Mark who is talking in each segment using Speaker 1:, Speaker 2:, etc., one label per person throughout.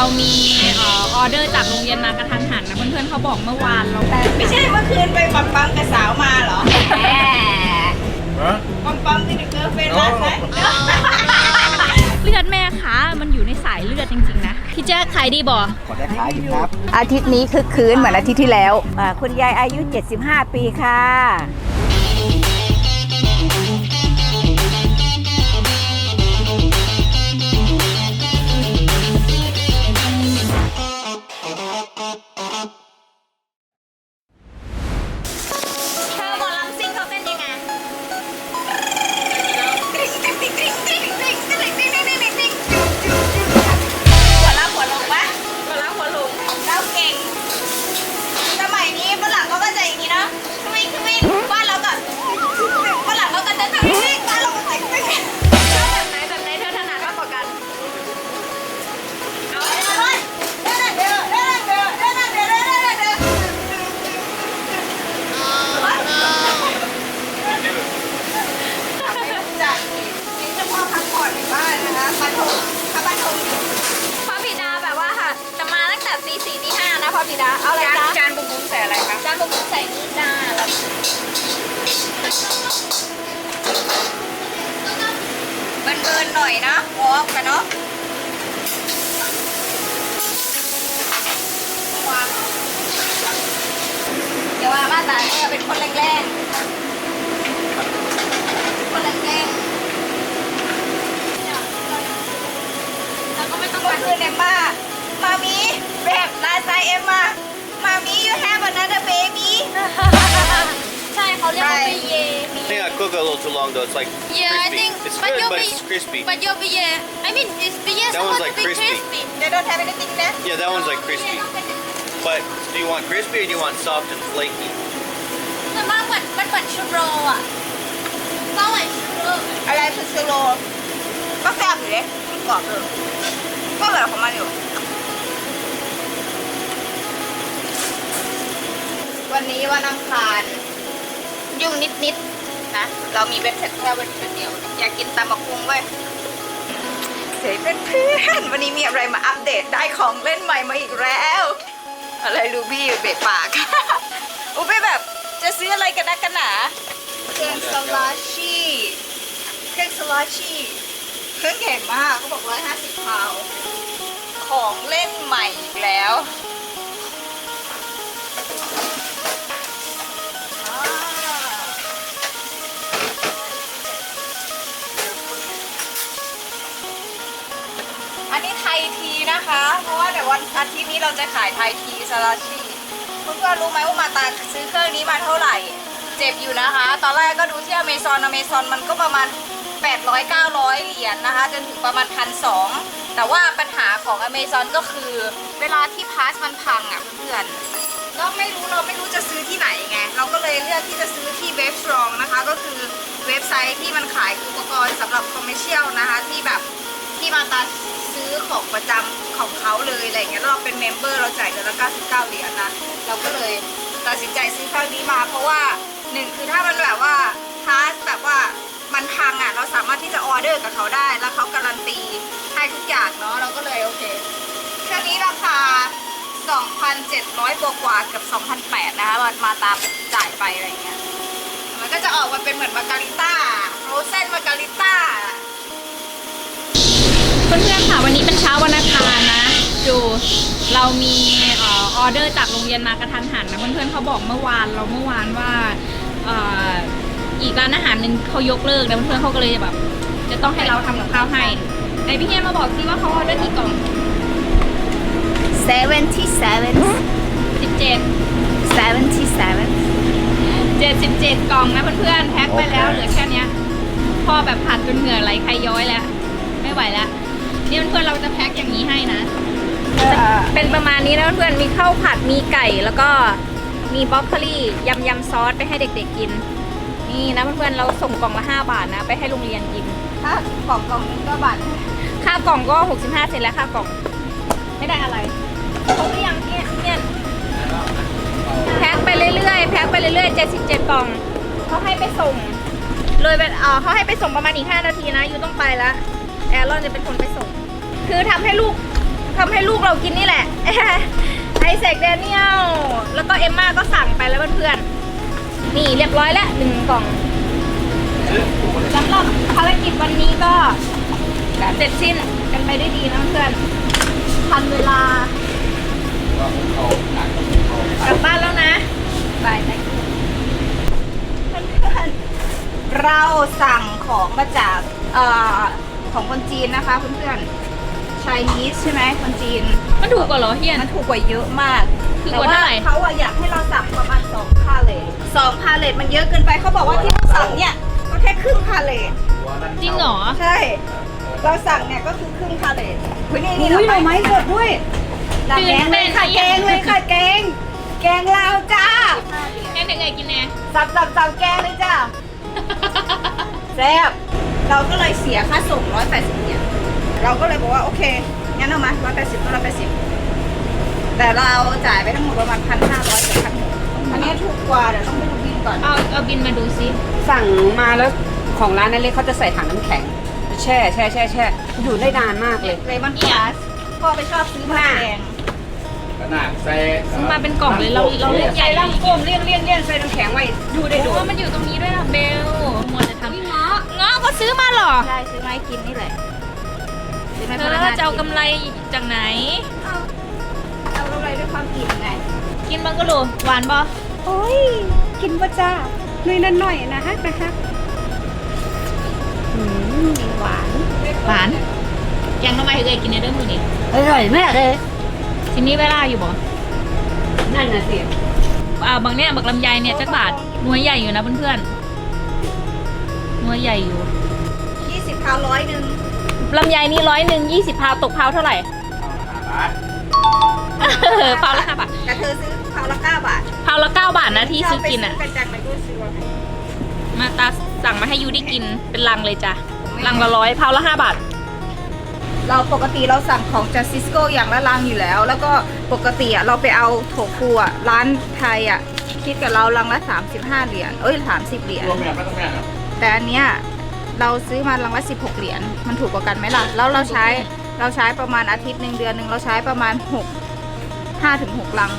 Speaker 1: เรามีเอ่อออเดอร์จากโรงเรียนมากระทันหันนะเพื่อนๆเขาบอกเมื่อวานเราแต่
Speaker 2: ไม่ใช่เมื่อคืนไปปั๊มปั๊มกับสาวมาเหรอ
Speaker 1: แหม
Speaker 3: Huh?
Speaker 2: ปั๊มปั๊มที่เกิร์ลเฟนรักนะ
Speaker 1: เลือดแม่คะมันอยู่ในสายเลือดจริงๆนะพี่แจ๊คขายดีบ่
Speaker 3: ขอได้ขายอยู่ครับ
Speaker 2: อาทิตย์นี้คือคืนเหมือนอาทิตย์ที่แล้ว อ่าคุณยายอายุ 75 ปีค่ะ
Speaker 1: เดี๋
Speaker 2: ย
Speaker 1: วว่า
Speaker 2: มาตาเนี่ยเป็นคนแรงๆคนแรงๆแล้วก็ไม่ต้องมาคืนเอ็มมามามีแบบลาซายเอ็มมามามี you have another baby
Speaker 1: ใช่เขาเรียกว่า
Speaker 2: ใช่
Speaker 1: เบเยมี
Speaker 3: I think I cook it a little too long though. It's like
Speaker 4: Yeah, I
Speaker 3: crispy.
Speaker 4: think.
Speaker 3: it's
Speaker 4: but
Speaker 3: good,
Speaker 4: you'll
Speaker 3: but
Speaker 4: be,
Speaker 3: it's crispy.
Speaker 4: But you'll be yeah. I mean, it's but yeah,
Speaker 3: That one's
Speaker 4: supposed
Speaker 3: like
Speaker 4: to be
Speaker 3: crispy.
Speaker 4: crispy.
Speaker 2: they don't have anything there
Speaker 3: yeah, that one's like crispy. But do you want crispy or do you want soft and flaky?
Speaker 4: แต่ว่าเหมือนมันเหมือนชูโรอะก็เหมือนชูโร
Speaker 2: อะไรคือสโลก็แซ่บอยู่เลยกรอบเลยก็อร่อยของมันอยู่ วันนี้วันอังคารยุ่งนิดๆนะ เรามีเว็บเสร็จแค่วันเดียว อยากกินตำบักคุงเว้ยเฮ้ยเพื่อนๆวันนี้มีอะไรมาอัปเดตได้ของเล่นใหม่มาอีกแล้ว อะไรรูบี้เบะปาก อุ้ยไปแบบ เครื่องสลาชีเครื่องสลาชีเครื่องใหญ่มากเขาบอกร้อยห้าสิบพาวของเล่นใหม่อีกแล้วอันนี้ไทยทีนะคะ เพราะว่าเดี๋ยววันอาทิตย์นี้เราจะขายไทยทีสลาชีเพื่อนๆรู้ไหมว่ามาตาซื้อเครื่องนี้มาเท่าไหร่ เจ็บอยู่นะคะ ตอนแรกก็ดูที่อเมซอนอเมซอนมันก็ประมาณ 800 900 เหรียญนะคะ จนถึงประมาณพันสองแต่ว่าปัญหาของอเมซอนก็คือ เวลาที่พาสมันพังอะเพื่อนๆเราไม่รู้เราไม่รู้จะซื้อที่ไหนไง เราก็เลยเลือกที่จะซื้อที่เว็บสตรองนะคะ ก็คือเว็บไซต์ที่มันขายอุปกรณ์สำหรับคอมเมอร์เชียลนะคะ ที่แบบที่มาตาซื้อของประจำของเขาเลยอะไรเงี้ยแล้วเราเป็นเมมเบอร์เราจ่ายเดือนละ99เหรียญนะเราก็เลยตัดสินใจซื้อครื่องนี้มาเพราะว่า หนึ่งคือถ้ามันแบบว่าพาร์สแบบว่ามันพังอะเราสามารถที่จะออเดอร์กับเขาได้ แล้วเขาการันตีให้ทุกอย่างเนาะเราก็เลยโอเคเครื่องนี้ราคา 2,700กว่ากว่าเกับ 2,800นะคะมันมาตามจ่ายไปอะไรเงี้ยมันก็จะออกมาเป็นเหมือนมาการิต้าโรเซนมาการิต้า
Speaker 1: เพื่อนๆค่ะวันนี้เป็นเช้าวันอังคารนะดูเรามีออออเดอร์จากโรงเรียนมากระทันหันนะเพื่อนๆเขาบอกเมื่อวานเราเมื่อวานว่า เอ่ออีกร้านอาหารหนึ่งเขายกเลิกนะเพื่อนๆเขาก็เลยแบบ จะต้องให้เราทำกับข้าวให้ไหนพี่เฮียมาบอกซิว่าเขาออเดอร์กี่กล่อง
Speaker 2: 77
Speaker 1: สิบเจ็ด
Speaker 2: 77
Speaker 1: เจ็ดสิบเจ็ดกล่องนะเพื่อนๆแพ็คไปแล้ว เหลือแค่เนี้ยพ่อแบบผัดจนเหงื่อไหลใครย้อยแล้ว ไม่ไหวแล้วนี่เพื่อนๆเราจะแพ็คอย่างนี้ให้นะ เป็นประมาณนี้นะเพื่อนๆมีข้าวผัดมีไก่แล้วก็ มีบล็อกโคลี่ยำยำซอสไปให้เด็กๆกิน นี่นะเพื่อนๆเราส่งกล่องละ 5 บาทนะ ไปให้โรงเรียนกิน
Speaker 2: ถ้ากล่องกล่องนึงก็บาท
Speaker 1: ค่ากล่องก็ 65 เซนแล้วค่ากล่อง ไม่ได้อะไรครบหรือยังเนี่ยเนี่ยแพ็คไปเรื่อยๆแพ็คไปเรื่อยๆ77กล่องเขาให้ไปส่งเลยเป็นเออเขาให้ไปส่งประมาณอีก 5 นาทีนะอยู่ต้องไปแล้วแอรอนจะเป็นคนไปส่ง คือทำให้ลูกทำให้ลูกเรากินนี่แหละ ไอเซกแดเนียล แล้วก็เอมมาก็สั่งไปแล้วเพื่อนๆ นี่เรียบร้อยแล้วหนึ่งกล่องสำหรับภารกิจวันนี้ก็เสร็จสิ้นกันไปได้ดีนะเพื่อนทันเวลากลับบ้านแล้วนะบายบาย
Speaker 2: เพื่อนๆเราสั่งของมาจากออของคนจีนนะคะเพื่อนๆ ชายนีสใช่ไหมคนจีน
Speaker 1: มันถูกกว่าเหรอเฮียน
Speaker 2: มันถูกกว่าเยอะมาก
Speaker 1: ถูก
Speaker 2: แต่
Speaker 1: กว่า
Speaker 2: ว่า
Speaker 1: เท่าไหร่
Speaker 2: เขาอะอยากให้เราสั่งประมาณ2พาเลทสองพาเลทมันเยอะเกินไปเขาบอกว่าที่เราสั่งเนี่ยก็แค่ครึ่งพาเลท
Speaker 1: จริงเหรอ
Speaker 2: ใช่ เราสั่งเนี่ยก็คือครึ่งพาเลทเฮ้ยนี่นี่เราไม้สดด้วยดักแกงเลยค่ะ
Speaker 1: ตื่
Speaker 2: แก
Speaker 1: นเต้น
Speaker 2: งเลยค่ะแกง แกงลาวจ้า
Speaker 1: แค่หนึ่งไงกินแน่
Speaker 2: สับสับสับแกงเลยจ้า แซ่บเราก็เลยเสียค่าส่ง 180เนี่ย เราก็เลยบอกว่าโอเค งั้นเอามา180ก็180แต่เราจ่ายไปทั้งหมดประมาณ1,500กับ1,600อันนี้ถูกกว่าเดี๋ยวต้องไปดูบินก่อน
Speaker 1: เอาเอาบินมาดูซิ
Speaker 5: สั่งมาแล้วของร้านนั้นเล็กเขาจะใส่ถังน้ำแข็ง แช่แช่แช่แช่อยู่ได้นานมากเลย
Speaker 2: เลมอนพลัสพ่อไปชอบซื้อมาแดง
Speaker 3: ขนาดใส่
Speaker 1: ซื้อมาเป็นกล่องเลยเราเราเลือกใหญ่
Speaker 5: ใส่ร่างโฟมเลี่ยนเลี่ยนเลี่ยนใส่น้ำแข็งไว้อยู่ได้
Speaker 1: ดู
Speaker 5: ดู
Speaker 1: ว่ามันอยู่ตรงนี้ด้วยนะเบลมัวจะทำเงาะเงาะก็ซื้อมาเหรอ
Speaker 2: ใช่ซื้อมาให้กินนี่แหละ ซื้อมา
Speaker 1: เธ
Speaker 2: ให้พ
Speaker 1: อ
Speaker 2: นักงาน
Speaker 1: จะเอา
Speaker 2: กิน
Speaker 1: กำไรจากไหน
Speaker 2: เอาเอากำไรด้วยความกินไง
Speaker 1: กินบังกะโลหวานบ่
Speaker 5: โอ้ย กินปะจ้าหน่อยนั่นหน่อยนะฮะนะฮะอืมหวาน
Speaker 1: หวานยังทำไมเคยกินในเรื่องมือนี่
Speaker 5: อร่อยมากเลย
Speaker 1: ทีนี้เวลาอยู่บ่
Speaker 5: นั่นน่ะสิ
Speaker 1: อ่าบางเนี่ยบักลำไยเนี่ยจักบาทหน่วยใหญ่อยู่นะเพื่อนๆหน่วยใหญ่อยู่
Speaker 2: 20พาวร้อยหนึ่ง
Speaker 1: ลำไยนี่ร้อยหนึ่งยี่สิบพาวตกพาวเท่าไหร่เออพาวละห้าบาท
Speaker 2: แต่เธอซื้อพาวละ9บาท
Speaker 1: พาวละเก้าบาทนะที่ซื้อกินอะ
Speaker 2: เราไปซื้กันจากไหนก็ซื้อมาให้
Speaker 1: มาตาสั่งมาให้ยูได้กินเป็นลังเลยจ้ะลังละร้อยพาวละห้าบาท
Speaker 2: เราปกติเราสั่งของจากซิสโก้อย่างละลังอยู่แล้ว แล้วก็ปกติอะเราไปเอาโถฟูอะร้านไทยอะคิดกับเราลังละ 35 เหรียญเอ้ย 30 เหรียญ
Speaker 3: รวมแบบไม่ต้องแม่ครับ
Speaker 2: แต่อันเนี้ย เราซื้อมาลังละ16 เหรียญมันถูกกว่ากันไหมล่ะ แล้วเราใช้เราใช้ประมาณอาทิตย์หนึ่งเดือนหนึ่งเราใช้ประมาณ6 5ถึง6ลัง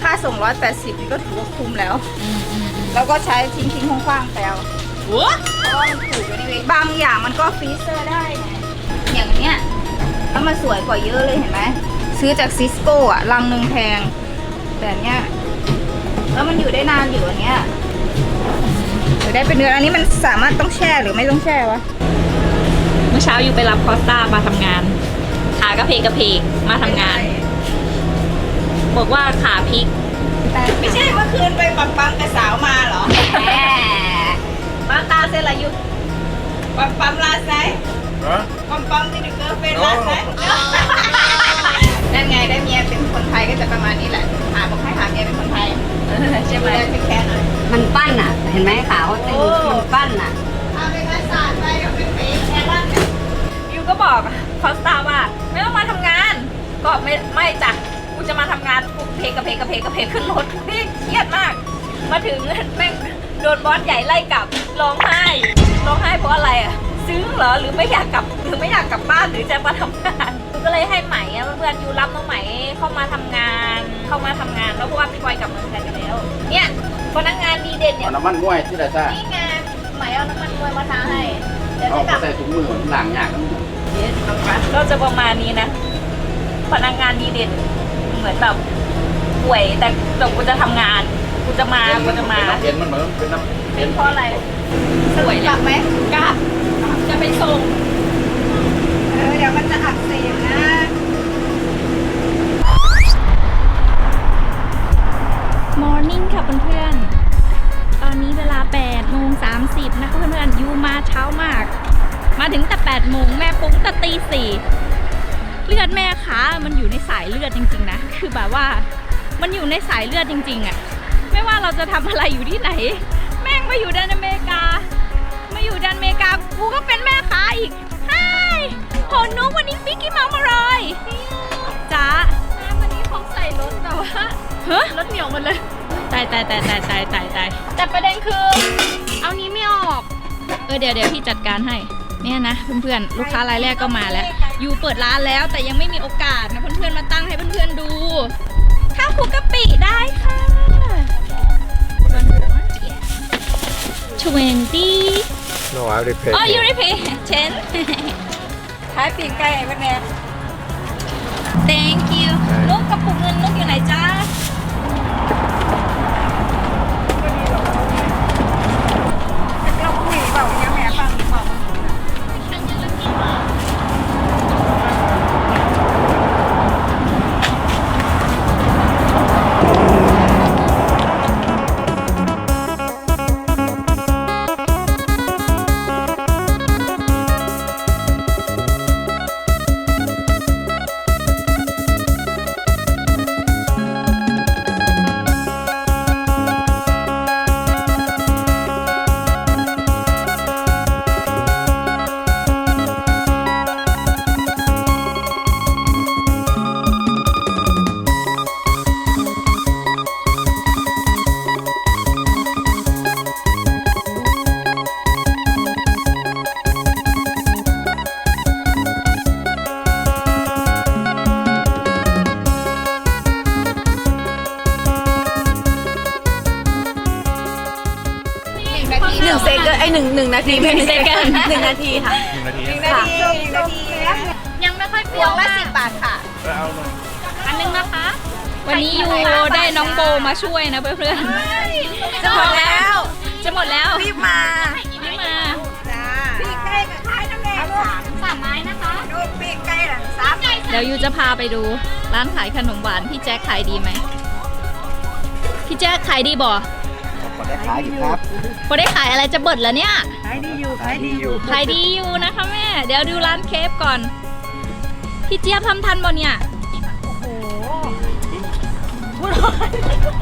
Speaker 2: ค่าส่ง180นี่ก็ถือว่าคุ้มแล้ว แล้วก็ใช้ทิ้งทิ้งๆคว่างๆไปเอา
Speaker 1: หัว
Speaker 2: เพราะว่ามันถูกอยู่นี่บางอย่างมันก็ฟรีเซอร์ได้ไงอย่างอันเนี้ยแล้วมันสวยกว่าเยอะเลยเห็นไหมซื้อจากซิสโก้อะลังหนึ่งแพง แต่อันเนี้ยแล้วมันอยู่ได้นานอยู่อันเนี้ย อยู่ได้เป็นเดือนอันนี้มันสามารถต้องแช่หรือไม่ต้องแช่วะ
Speaker 1: เมื่อเช้าอยู่ไปรับคอสตามาทำงาน ขากระเพกกระเพกมาทำงาน บอกว่าขาพลิก
Speaker 2: แต่ไม่ใช่เมื่อคืนไปปังปังกับสาวมาเหรอแหมมาตาเซลายุปังปังลาไซ
Speaker 3: ฮะ
Speaker 2: ปังปังที่เด็กเกิร์ลเป็นลาไซ นั่นไงได้เมียเป็นคนไทยก็จะประมาณนี้แหละหาบอกให้หาเมียเป็นคนไทยใช่ไหมได้แค่หน่อย
Speaker 5: มันปั้นอะ เห็นไหมขาวตึงมันปั้นอะ
Speaker 2: เอาไปกระสานไปเดี๋ยวเป็นปีแค่นั้น
Speaker 1: ยูก็บอกคอสตาว่าไม่ต้องมาทำงาน ก็ไม่ไม่จ้ะกูจะมาทำงานกูเพกกระเพกกระเพกกระเพกขึ้นรถนี่เครียดมาก มาถึงแม่งโดนบอสใหญ่ไล่กลับร้องไห้ร้องไห้เพราะอะไรอะ ซึ้งเหรอหรือไม่อยากกลับหรือไม่อยากกลับบ้านหรือจะมาทำงานยู ก็เลยให้ไหมอะเพื่อนๆยูรับน้องไหมเข้ามาทำงาน เข้ามาทำงานแล้วเพราะว่าพี่บอยกลับเมืองไทยกันแล้ว เนี่ยพนักงานดีเด่นเนี่ย
Speaker 3: เอาน้ำมันมวยที่ไหนซ่า
Speaker 2: นี่ไงไหมเอาน้ำมันมวยมาทาให้เดี๋ยว
Speaker 3: เอา
Speaker 2: จะกลับ
Speaker 3: ใส่ถุงมือหลังยากนะ
Speaker 1: ก็จะประมาณนี้นะ พนักงานดีเด่น เหมือนแบบป่วยแต่แต่กูจะทำงานกูจะมากูจะมา
Speaker 3: เห็นมันเหมือนเป็นน้ำ
Speaker 1: เป็นเพราะอะไร
Speaker 2: สรุปกลับไหม
Speaker 1: กลับจะไปส่ง
Speaker 2: เออเดี๋ยวมันจะอักเสบนะ
Speaker 1: มอร์นิ่งค่ะเพื่อนๆ ตอนนี้เวลา8โมง30 นะคะเพื่อนๆยูมาเช้ามาก มาถึงแต่8โมงแม่ปลุ๊งแต่ตีสี่เลือดแม่คะมันอยู่ในสายเลือดจริง ๆ นะ คือแบบว่ามันอยู่ในสายเลือดจริง ๆอะไม่ว่าเราจะทำอะไรอยู่ที่ไหน แม่งมาอยู่ดันอเมริกา มาอยู่ดันอเมริกา กูก็เป็นแม่ค้าอีก โหนุกวันนี้บิ๊กกี้เมาส์มาเลยจ้า
Speaker 4: วันนี้ผมใส่รถแต่ว่า
Speaker 1: เฮ้ย
Speaker 4: รถเหนียวหมันเลย
Speaker 1: ตายตายตายตายตายตายตาย
Speaker 4: แต่ประเด็นคือ เอานี้ไม่ออก
Speaker 1: เออเดี๋ยวเดี๋ยวพี่จัดการให้ เนี่ยนะเพื่อนๆลูกค้ารายแรกก็มาแล้ว อยู่เปิดร้านแล้วแต่ยังไม่มีโอกาสนะเพื่อนๆมาตั้งให้เพื่อนๆดู ข้าวคลุกกะปิได้ค่ะ20
Speaker 3: No, I already paid.
Speaker 1: อ๋อ you repay
Speaker 2: ขายปีกไก่ไอ้พวกเนี้ย
Speaker 1: 10 thank you ลูกกระปุกเงินลูก หนึ่
Speaker 2: ง
Speaker 5: หนึ่งนาทีไม่ใช่
Speaker 1: second
Speaker 5: หนึ่งนาทีค่ะ
Speaker 2: หนึ่งนาทีหนึ่งนาที
Speaker 4: ยังไม่ค่อยเป
Speaker 2: พ
Speaker 4: รี้ยวว
Speaker 2: งละ
Speaker 4: มาก
Speaker 2: สิบบาทค่ะ
Speaker 1: อันนึงนะคะ วันนี้ยูได้น้องโบมาช่วยนะเพื่อนๆ
Speaker 2: จะหมดแล้ว
Speaker 1: จะหมดแล้ว
Speaker 2: รีบมา
Speaker 1: นี่มา
Speaker 2: จ้าปีกไก่กับขายน้ำแดงสาม
Speaker 4: สามไม้นะคะ
Speaker 2: ดูปีกไก่หลังสาม
Speaker 1: เดี๋ยวยูจะพาไปดูร้านขายขนมหวานพี่แจ๊คขายดีไหมพี่แจ๊คขายดีบ่
Speaker 3: ขอ ได้ขายอยู่ครับ
Speaker 1: พอได้ขายอะไรจะเบิดแล้วเนี่ย
Speaker 2: ขายดีอยู่ขายดีอยู่
Speaker 1: ขายดีอยู่นะคะแม่ เดี๋ยวดูร้านเคฟก่อน พี่เจี๊ยบทำทันบ่เนี่ย
Speaker 2: โอ้โห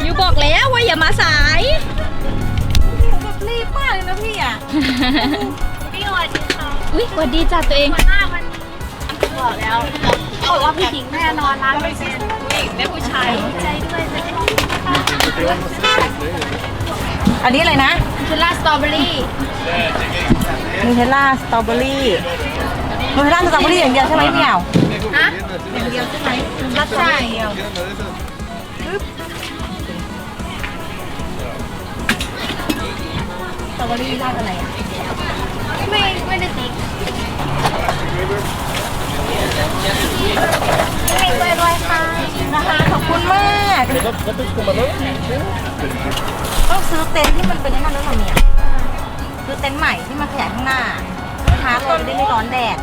Speaker 1: ยูบอกแล้วว่าอย่ามาสาย
Speaker 2: แบบรีบมากเลยนะพี่อะ
Speaker 4: พี่อวดเขา
Speaker 1: อุ้ยสวัสดีจ้าตัวเอง
Speaker 4: หัวหน้าวันนี้บอกแล้วบอกว่าพี่หญิงแน่นอนร้านไม่เป็นผู้หญิงและผู้ชายใจด้วยนะ
Speaker 2: อันนี้อะไรนะ
Speaker 4: คือลาสตรอเบอรี่
Speaker 2: นูเทลล่าสตรอเบอรี่นูเทลล่าสตรอเบอรี่อย่างเดียวใช่ไหมพี่เหมียว
Speaker 4: ฮะ
Speaker 2: อย่างเดียวใช่ไหม
Speaker 4: รัสใช่
Speaker 2: สตรอเบอรี่ราดอะไรอะ
Speaker 4: ไม่ไม่ได้ติ๊ก
Speaker 2: ซื้อเต็นท์ที่มันเป็นไอ้นั่นแล้วเหรอเนี่ยซื้อเต็นท์ใหม่ที่มาขยายข้างหน้านะคะต้นได้ไม่ร้อนแดด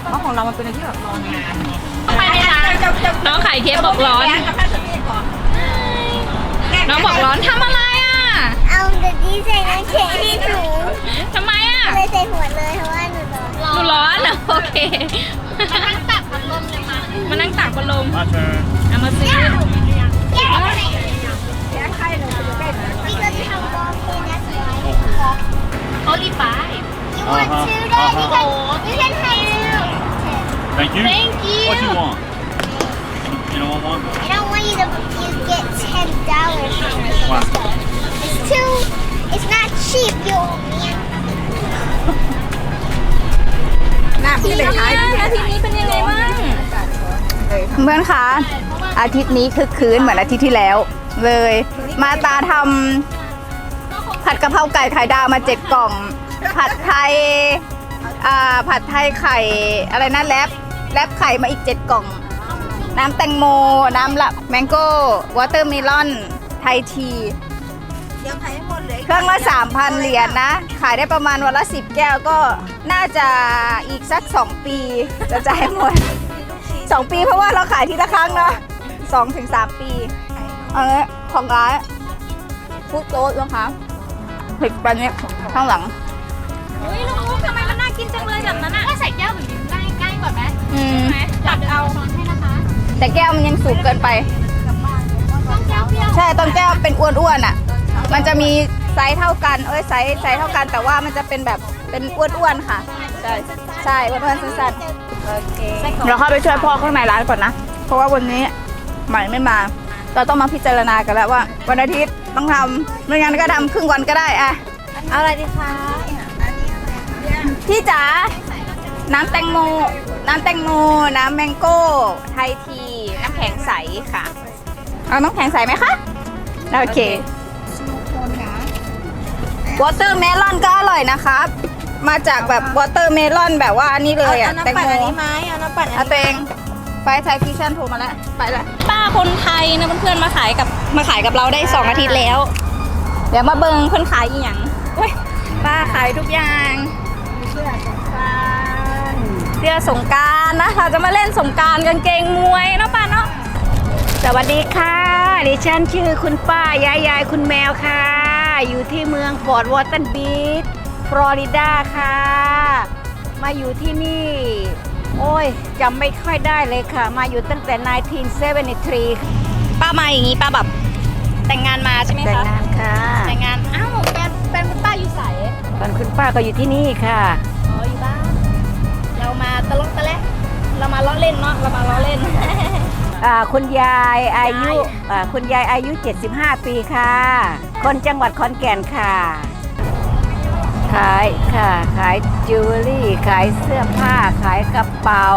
Speaker 2: เพราะของเรามันเป็นอะไรที่แบบร้อนนานไง
Speaker 4: ไปในร้าน
Speaker 1: น้องขายเคฟบอกร้อน น้องบอกร้อนทำอะไรอะ
Speaker 6: เอาเดี๋ยวนี้ใส่น้ำแข็งให้หนู
Speaker 1: ทำไมอะ
Speaker 6: เลยใส่หัวเลยเพราะว่าหนูร้อน
Speaker 1: หนูร้อนเหรอโอเค
Speaker 3: Thank you.
Speaker 4: Thank you.
Speaker 3: What you want? You don't want one?
Speaker 6: I don't want you to you get ten dollars from me
Speaker 3: Why?
Speaker 6: it's too it's not cheap you
Speaker 2: น้ำที่เลยท้าย
Speaker 1: อาทิตย์นี้เป็นยังไงบ้าง
Speaker 2: เพื่อนคะอาทิตย์นี้คือคืนเหมือนอาทิตย์ที่แล้ว เลย มาตาทำผัดกะเพราไก่ไข่ดาวมาเจ็ดกล่อง ผัดไทยอ่าผัดไทยไข่อะไรนะแรป แรปไข่มาอีกเจ็ดกล่อง น้ำแตงโม น้ำละแมงโก้ วอเตอร์เมลอน ไทยที
Speaker 5: เดี๋ยวขายให้หมดเลย
Speaker 2: เครื่องละ3,000 เหรียญนะ ขายได้ประมาณวันละ 10 แก้วก็น่าจะอีกสัก 2 ปีจะจ่ายหมด 2 ปีเพราะว่าเราขายทีละครั้งเนาะ2ถึง3ปีเออของร้านฟูดโต๊ดนะคะผิดไปนี้ข้างหลัง
Speaker 1: อุ้ยลูกทำไมมันน่ากินจังเลยแบบนั้นอะ
Speaker 4: ก็ใส่แก้วแบบนี้ใกล้ใกล้กว่าไหม
Speaker 2: อืม
Speaker 4: ตักเอาช้อนให้นะคะ
Speaker 2: แต่แก้วมันยังสูงเกินไป
Speaker 4: ต้องแก้วเปรี้ยว
Speaker 2: ใช่ต้นแก้วเป็นอ้วนๆอะ มันจะมีไซส์เท่ากัน เอ้ยไซส์ไซส์เท่ากันแต่ว่ามันจะเป็นแบบเป็นอ้วนๆค่ะ ใช่ ใช่อ้วนๆสั้นๆ
Speaker 6: โอเค
Speaker 2: เราเข้าไปช่วยพ่อข้างในร้านก่อนนะ เพราะว่าวันนี้ใหม่ไม่มา เราต้องมาพิจารณากันแล้วว่า วันอาทิตย์ต้องทำไม่งั้นก็ทำครึ่งวันก็ได้อะเอาอะไรดีคะพี่จ๋าน้ำแตงโม น้ำแตงโมน้ำแมงโก้ ไทยที น้ำแข็งใสค่ะ เอาน้ำแข็งใสไหมคะ โอเควอเตอร์เมลอนก็อร่อยนะครับ มาจากแบบวอเตอร์เมลอนแบบว่าอันนี้เลยอะแตงโม
Speaker 4: เอาน้ำปั่นอัน
Speaker 2: เอา
Speaker 4: นี้
Speaker 2: ตัวเองไปไทยฟิชชั่นโทรมาแล้ว ไปแล้ว
Speaker 1: ป้าคนไทยนะเพื่อนๆมาขายกับมาขายกับเราได้สองอาทิตย์แล้ว เดี๋ยวมาเบิงเพื่อนขายอีหยังเว้ยป้าขายทุกอย่างเสื้อสงกรารนะเราจะมาเล่นสงกรารกางเกงมวยเนาะป้าเนาะ
Speaker 5: สวัสดีค่ะดิฉันชื่อคุณป้ายายยายคุณแมวค่ะ อยู่ที่เมืองฟอร์ดวอเตนบีชฟลอริดาค่ะ มาอยู่ที่นี่ โอ้ยจำไม่ค่อยได้เลยค่ะ มาอยู่ตั้งแต่ 1973
Speaker 1: ป้ามาอย่างนี้ป้าแบบแต่งงานมาใช่ไหม
Speaker 5: แต่ง
Speaker 1: คะ
Speaker 5: งานค่ะ
Speaker 1: แต่งงาน อ้าวแฟนแฟนคุณป้าอยู่ใส
Speaker 5: ตอนคุณป้าก็อยู่ที่นี่ค่ะ
Speaker 1: ตะลกตะแลกเรามาล้อเล่นเนาะเรามาล้อเล่น
Speaker 5: อ่าคุณยายอายุ
Speaker 1: ยาย
Speaker 5: อ่าคุณยายอายุ 75 ปีค่ะ คนจังหวัดขอนแก่นค่ะ ขายค่ะ ขายจิวเวลรี่ขายเสื้อผ้า ขายกระเป๋า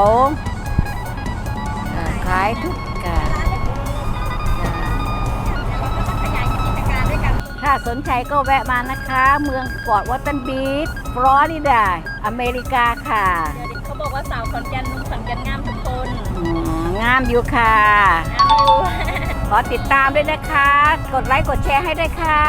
Speaker 5: อ่าขายทุกค่ะถ้าสนใจก็แวะมานะคะ เมืองฟอร์ดวอตเทนบีชฟลอริดา อเมริกาค่ะ
Speaker 1: เดี๋ยวเขา บอกว่าสาวขอนแก่นหนุ่มขอนแก่นงามทุกคน
Speaker 5: อืมงามอยู่ค่ะ
Speaker 1: งามอยู่
Speaker 5: ขอติดตามด้วยนะคะ กดไลค์กดแชร์ให้ด้วยค่ะ